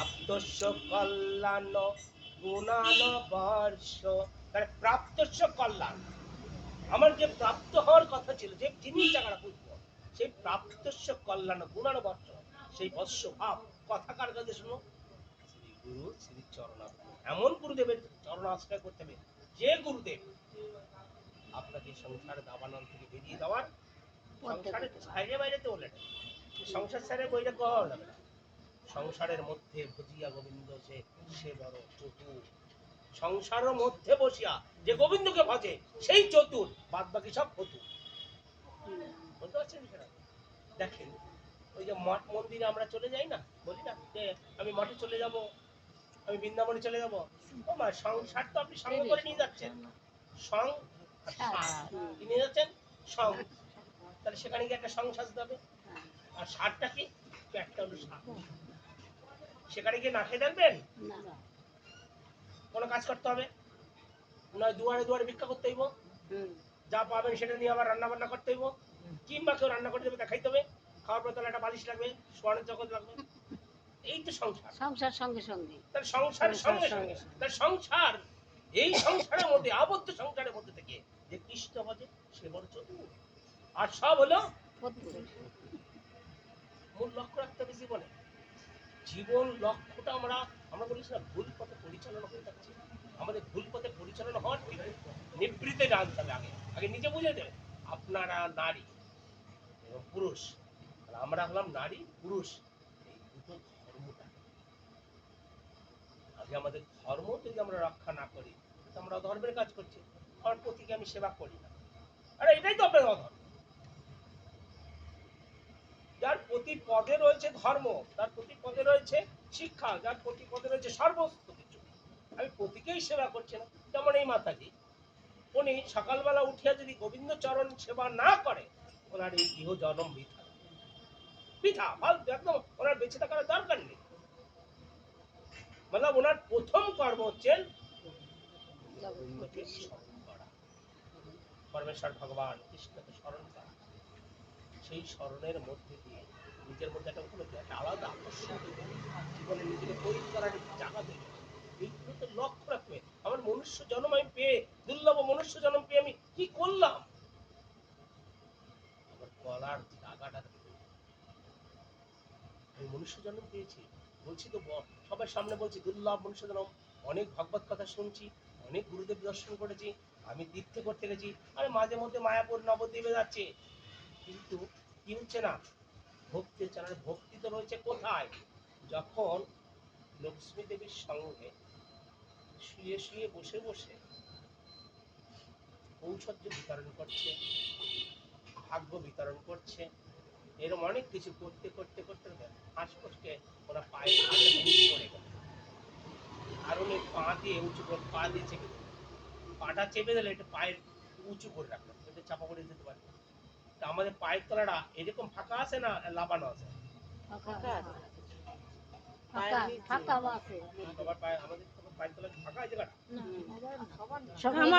প্রাপ্তস্য কল্যাণ গুণান বর্ষ তাহলে প্রাপ্তস্য কল্যাণ আমার যে প্রাপ্ত হওয়ার কথা ছিল যে জিনিস জায়গাটা বুঝব সেই প্রাপ্তস্য কল্যাণ গুণান বর্ষ সেই বৎস ভাব কথা কার কাছে শুনো? শ্রী গুরু শ্রী চরণ এমন গুরুদেবের চরণ আশ্রয় করতে হবে যে গুরুদেব আপনাকে সংসার দাবানল থেকে বেরিয়ে দেওয়ার সংসারের বাইরে বাইরে তো বলে সংসার ছেড়ে বইটা কওয়া যাবে না সংসারের মধ্যে ভজিয়া গোবিন্দ সে সে বড় চতুর। সংসারের মধ্যে বসিয়া যে গোবিন্দকে ভজে, সেই চতুর বাদ বাকি সব ফতুর বুঝতে পারছেন দেখেন, ওই যে মঠ মন্দিরে আমরা চলে যাই না? বলি না যে, আমি মঠে চলে যাব, আমি বৃন্দাবনে চলে যাব। ও সংসার তো আপনি সঙ্গে করে নিয়ে যাচ্ছেন। সং নিয়ে যাচ্ছেন? সং। তাহলে সেখানে গিয়ে একটা সং সাজতে হবে। আর সারটা কি? একটা হলো সার। সেখানে গিয়ে না খেয়ে দেখবেন কোনো কাজ করতে হবে? নয় দুয়ারে দুয়ারে ভিক্ষা করতে হইব। যা পাবেন সেটা নিয়ে আবার রান্না বান্না করতে হইব। কিংবা কেউ রান্না করতে দেবে দেখাইতে হবে। খাওয়ার পর তাহলে একটা বালিশ লাগবে সোয়ানের জগৎ লাগবে। এই তো সংসার। সংসার সঙ্গে সঙ্গে। তার সংসার সঙ্গে সঙ্গে তার সংসার এই সংসারের মধ্যে আবদ্ধ সংসারের মধ্যে থেকে যে কৃষ্ণ ভজে সে বড় চতুর। আর সব হলো মূল লক্ষ্য রাখতে হবে জীবনে। জীবন লক্ষ্যটা আমরা আমরা বলেছি না ভুল পথে পরিচালনা হয়ে যাচ্ছে। আমাদের ভুল পথে পরিচালনা হওয়ার নিবৃত্তে জানতে হবে আগে। আগে নিজে বুঝে দেবে আপনারা নারী এবং পুরুষ। আর আমরা হলাম নারী, পুরুষ। এই দুটো ধর্মটা। আগে আমাদের ধর্ম যদি আমরা রক্ষা না করি আমরা ধর্মের কাজ করছি। আমার পতিকে আমি সেবা করি না। আরে এটাই তো আপনার অধর্ম। যার প্রতি পদে রয়েছে ধর্ম তার প্রতি পদে রয়েছে শিক্ষা যার প্রতি পদে রয়েছে সর্বস্ত কিছু আমি প্রতিকেই সেবা করছি না যেমন এই মাতাজি। উনি সকালবেলা উঠিয়া যদি গোবিন্দ চরণ সেবা না করে ওনার এই গৃহ জন্ম বৃথা। বৃথা ফালতু একদম ওনার বেঁচে থাকার দরকার নেই। মানে ওনার প্রথম কর্ম হচ্ছে গোবিন্দকে স্মরণ করা পরমেশ্বর ভগবান কৃষ্ণকে স্মরণ করা। সেই স্মরণের মধ্যে দিয়ে নিজের মধ্যে একটা উপলব্ধি, একটা আলাদা আকর্ষণ জীবনে নিজেকে তৈরি করার জায়গা তৈরি। এইগুলো তো লক্ষ্য রাখবে, আমার মনুষ্য জন্ম আমি পেয়ে, দুর্লভ মনুষ্য জন্ম পেয়ে আমি কি করলাম? আমার জায়গাটা আমি মনুষ্য জন্ম পেয়েছি, বলছি তো সবার সামনে বলছি, দুর্লভ মনুষ্য জন্ম। অনেক ভগবত কথা শুনছি, অনেক গুরুদেব দর্শন করেছি, আমি তীর্থে করতে গেছি, আরে মাঝে মধ্যে মায়াপুর নবদ্বীপে যাচ্ছে। কিন্তু কি হচ্ছে না ভক্তি হচ্ছে ভক্তি তো রয়েছে কোথায়? যখন লক্ষ্মী দেবীর সঙ্গে শুয়ে শুয়ে বসে বসে ঔষধ বিতরণ করছে, ভাগ্য বিতরণ করছে এরকম অনেক কিছু করতে করতে করতে আশপাশকে ওরা পায়ে পড়ে গেল। আর উনি পা দিয়ে উঁচু করে পা দিয়ে চেপে। পাটা চেপে দিলে এটা পায়ের উঁচু করে রাখল এটা চাপা পড়ে যেতে পারে। তা আমাদের পায়ের তলাটা এরকম ফাঁকা আছে না লাফানো আছে? ফাঁকা ফাঁকা আছে। আমাদের পায়ের তলা ফাঁকা আছে জায়গাটা? সব